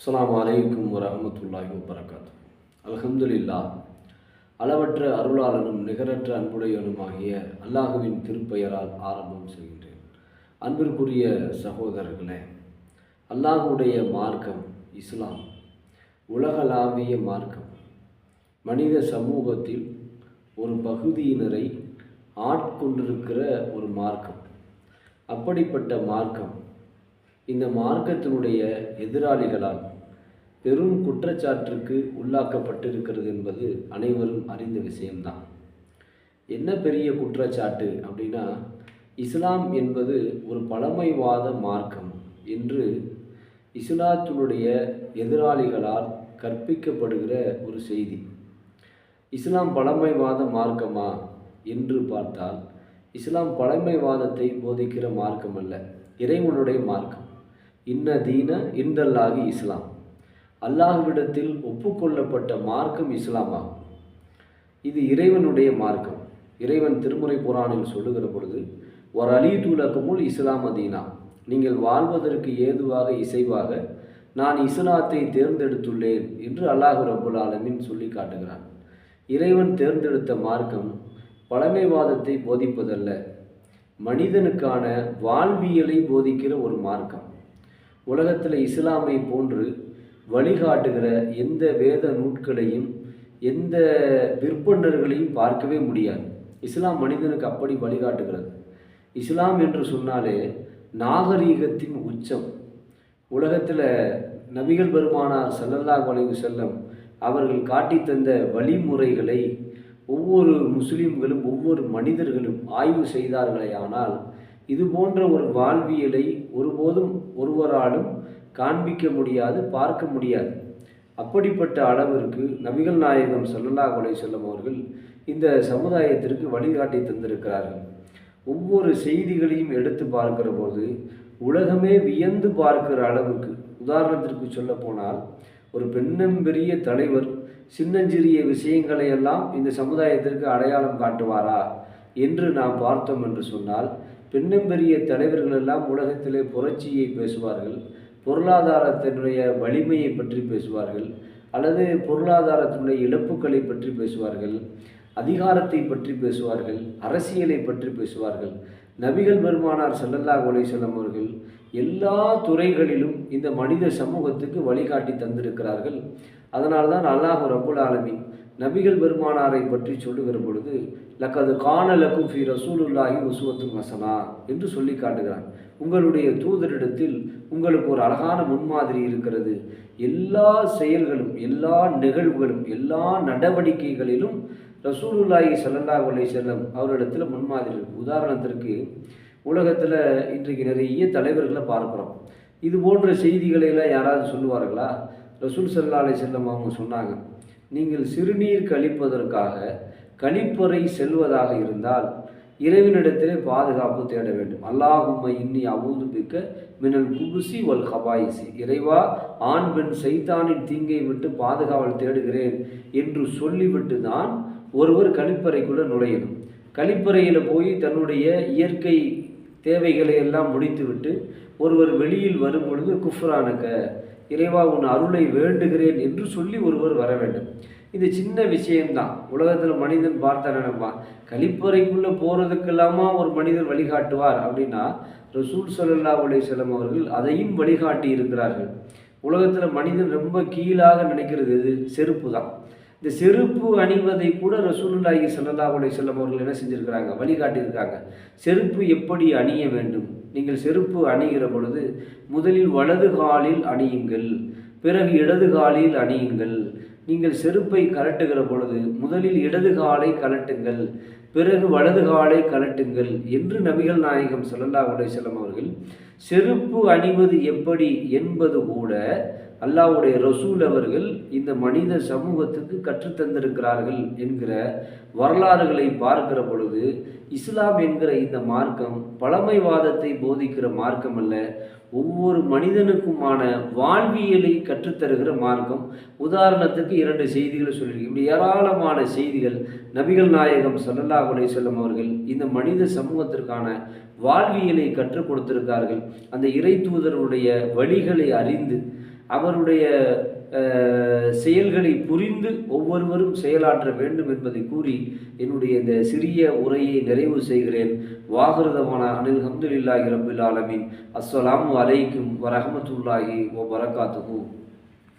அஸ்லாம் அலைக்கும் வரமத்துல்லாஹி வபரகாத்து. அல்ஹம்துலில்லா அளவற்ற அருளாளனும் நிகரற்ற அன்புடையவனுமாகிய அல்லாஹுவின் திருப்பெயரால் ஆரம்பம் செய்கின்றேன். அன்பிற்குரிய சகோதரர்களே அல்லாஹுடைய மார்க்கம் இஸ்லாம் உலகளாவிய மார்க்கம். மனித சமூகத்தில் ஒரு பகுதியினரை ஆட்கொண்டிருக்கிற ஒரு மார்க்கம். அப்படிப்பட்ட மார்க்கம் இந்த மார்க்கத்தினுடைய எதிராளிகளால் பெரும் குற்றச்சாட்டுக்கு உள்ளாக்கப்பட்டிருக்கிறது என்பது அனைவரும் அறிந்த விஷயம்தான். என்ன பெரிய குற்றச்சாட்டு அப்படின்னா இஸ்லாம் என்பது ஒரு பழமைவாத மார்க்கம் என்று இஸ்லாத்தினுடைய எதிராளிகளால் கற்பிக்கப்படுகிற ஒரு செய்தி. இஸ்லாம் பழமைவாத மார்க்கமா என்று பார்த்தால் இஸ்லாம் பழமைவாதத்தை போதிக்கிற மார்க்கம் அல்ல இறைவனுடைய மார்க்கம். இன்ன தீன இந்தல்லாகி இஸ்லாம். அல்லாஹ்விடத்தில் ஒப்புக்கொள்ளப்பட்ட மார்க்கம் இஸ்லாம் ஆகும் இது இறைவனுடைய மார்க்கம். இறைவன் திருமுறை குரானில் சொல்லுகிற பொழுது ஒரு அலி தூலகமுல் இஸ்லாம் அதீனா நீங்கள் வாழ்வதற்கு ஏதுவாக இசைவாக நான் இஸ்லாத்தை தேர்ந்தெடுத்துள்ளேன் என்று அல்லாஹு ரபுல் ஆலமின் சொல்லி காட்டுகிறான். இறைவன் தேர்ந்தெடுத்த மார்க்கம் பழமைவாதத்தை போதிப்பதல்ல. மனிதனுக்கான வாழ்வியலை போதிக்கிற ஒரு மார்க்கம். உலகத்தில் இஸ்லாமை போன்று வழிகாட்டுகிற எந்த வேத நூட்களையும் எந்த விற்பனர்களையும் பார்க்கவே முடியாது. இஸ்லாம் மனிதனுக்கு அப்படி வழிகாட்டுகிறது. இஸ்லாம் என்று சொன்னாலே நாகரீகத்தின் உச்சம். உலகத்தில் நபிகள் பெருமானார் சல்லல்லாஹ் வலைவு செல்லம் அவர்கள் காட்டி தந்த வழிமுறைகளை ஒவ்வொரு முஸ்லீம்களும் ஒவ்வொரு மனிதர்களும் ஆய்வு செய்தார்களே ஆனால் இது போன்ற ஒரு வாழ்வியலை ஒருபோதும் ஒருவராலும் காண்பிக்க முடியாது பார்க்க முடியாது. அப்படிப்பட்ட அளவிற்கு நபிகள் நாயகம் சல்லல்லா கொலை செல்லும் அவர்கள் இந்த சமுதாயத்திற்கு வழிகாட்டி தந்திருக்கிறார்கள். ஒவ்வொரு செய்திகளையும் எடுத்து பார்க்கிற போது உலகமே வியந்து பார்க்கிற அளவுக்கு உதாரணத்திற்கு சொல்ல போனால் ஒரு பெண்ணம்பெரிய தலைவர் சின்னஞ்சிறிய விஷயங்களை எல்லாம் இந்த சமுதாயத்திற்கு அடையாளம் காட்டுவாரா என்று நாம் பார்த்தோம் என்று சொன்னால் பெண்ணம்பெரிய தலைவர்கள் எல்லாம் உலகத்திலே புரட்சியை பேசுவார்கள் பொருளாதாரத்தினுடைய வலிமையை பற்றி பேசுவார்கள் அல்லது பொருளாதாரத்தினுடைய இழப்புகளை பற்றி பேசுவார்கள் அதிகாரத்தை பற்றி பேசுவார்கள் அரசியலை பற்றி பேசுவார்கள். நபிகள் பெருமானார் செல்லல்லா கொலை செல்லம் அவர்கள் எல்லா துறைகளிலும் இந்த மனித சமூகத்துக்கு வழிகாட்டி தந்திருக்கிறார்கள். அதனால்தான் அல்லாஹு ரபுல் ஆலமின் நபிகள் பெருமானாரை பற்றி சொல்லுகிற பொழுது லக்கது காணலக்கும் ஃபி ரசூலுல்லாஹி உசுவத்தும் வசனா என்று சொல்லி காட்டுகிறான் உங்களுடைய தூதரிடத்தில் உங்களுக்கு ஒரு அழகான முன்மாதிரி இருக்கிறது. எல்லா செயல்களும் எல்லா நிகழ்வுகளும் எல்லா நடவடிக்கைகளிலும் ரசூலுல்லாஹி சல்லல்லா உலை செல்லம் அவரிடத்தில் முன்மாதிரி இருக்கு. உதாரணத்திற்கு உலகத்தில் இன்றைக்கு நிறைய தலைவர்களை பார்க்குறோம். இது போன்ற செய்திகளையெல்லாம் யாராவது சொல்லுவார்களா? ரசூல் சல்லா அலை செல்லம் அவங்க சொன்னாங்க நீங்கள் சிறுநீர் கழிப்பதற்காக கழிப்பறை செல்வதாக இருந்தால் இறைவனிடத்திலே பாதுகாப்பு தேட வேண்டும். அல்லாஹும்மை இன்னி அபூதுபிக்க மினல் குபுசி வல் ஹபாயிசி இறைவா ஆண் பெண் சைத்தானின் தீங்கை விட்டு பாதுகாவல் தேடுகிறேன் என்று சொல்லிவிட்டு தான் ஒருவர் கழிப்பறைக்குள்ளே நுழையணும். கழிப்பறையில் போய் தன்னுடைய இயற்கை தேவைகளை எல்லாம் முடித்துவிட்டு ஒருவர் வெளியில் வரும் பொழுது குஃப்ரானுக்க இறைவா உன் அருளை வேண்டுகிறேன் என்று சொல்லி ஒருவர் வர வேண்டும். இது சின்ன விஷயம்தான். உலகத்தில் மனிதன் பார்த்த நினைப்பான் கழிப்பறைக்குள்ளே போகிறதுக்கெல்லாமா ஒரு மனிதர் வழிகாட்டுவார் அப்படின்னா ரசூல் சல்லா அலிசல்லாம் அவர்கள் அதையும் வழிகாட்டி இருக்கிறார்கள். உலகத்தில் மனிதன் ரொம்ப கீழாக நினைக்கிறது இது செருப்பு தான் இந்த செருப்பு அணிவதை கூட ரசூலுல்லாஹி சல்லா அலி செல்லம் அவர்கள் என்ன செஞ்சுருக்கிறாங்க? வழிகாட்டியிருக்காங்க. செருப்பு எப்படி அணிய வேண்டும்? நீங்கள் செருப்பு அணிகிற பொழுது முதலில் வலது காலில் அணியுங்கள் பிறகு இடது காலில் அணியுங்கள். நீங்கள் செருப்பை கலட்டுகிற பொழுது முதலில் இடது காலை கலட்டுங்கள் பிறகு வலது காலை கலட்டுங்கள் என்று நபிகள் நாயகம் சல்லல்லா அலிசல்லம் அவர்கள் செருப்பு அணிவது எப்படி என்பது கூட அல்லாவுடைய ரசூல் அவர்கள் இந்த மனித சமூகத்துக்கு கற்றுத்தந்திருக்கிறார்கள் என்கிற வரலாறுகளை பார்க்கிற பொழுது இஸ்லாம் என்கிற இந்த மார்க்கம் பழமைவாதத்தை போதிக்கிற மார்க்கம் அல்ல ஒவ்வொரு மனிதனுக்குமான வாழ்வியலை கற்றுத்தருகிற மார்க்கம். உதாரணத்துக்கு இரண்டு செய்திகளை சொல்லியிருக்கு இப்படி ஏராளமான செய்திகள் நபிகள் நாயகம் சல்லல்லா அலை அவர்கள் இந்த மனித சமூகத்திற்கான வாழ்வியலை கற்றுக் கொடுத்திருக்கார்கள். அந்த இறை தூதருடைய வழிகளை அறிந்து அவருடைய செயல்களை புரிந்து ஒவ்வொருவரும் செயலாற்ற வேண்டும் என்பதை கூறி என்னுடைய இந்த சிறிய உரையை நிறைவு செய்கிறேன். வாகிருதமான அனில் ஹம்துலில்லாஹி ரபுல் ஆலமின். அஸ்ஸலாமு அலைக்கும் வரஹமத்துல்லாஹி ஓ பரகாத்துஹு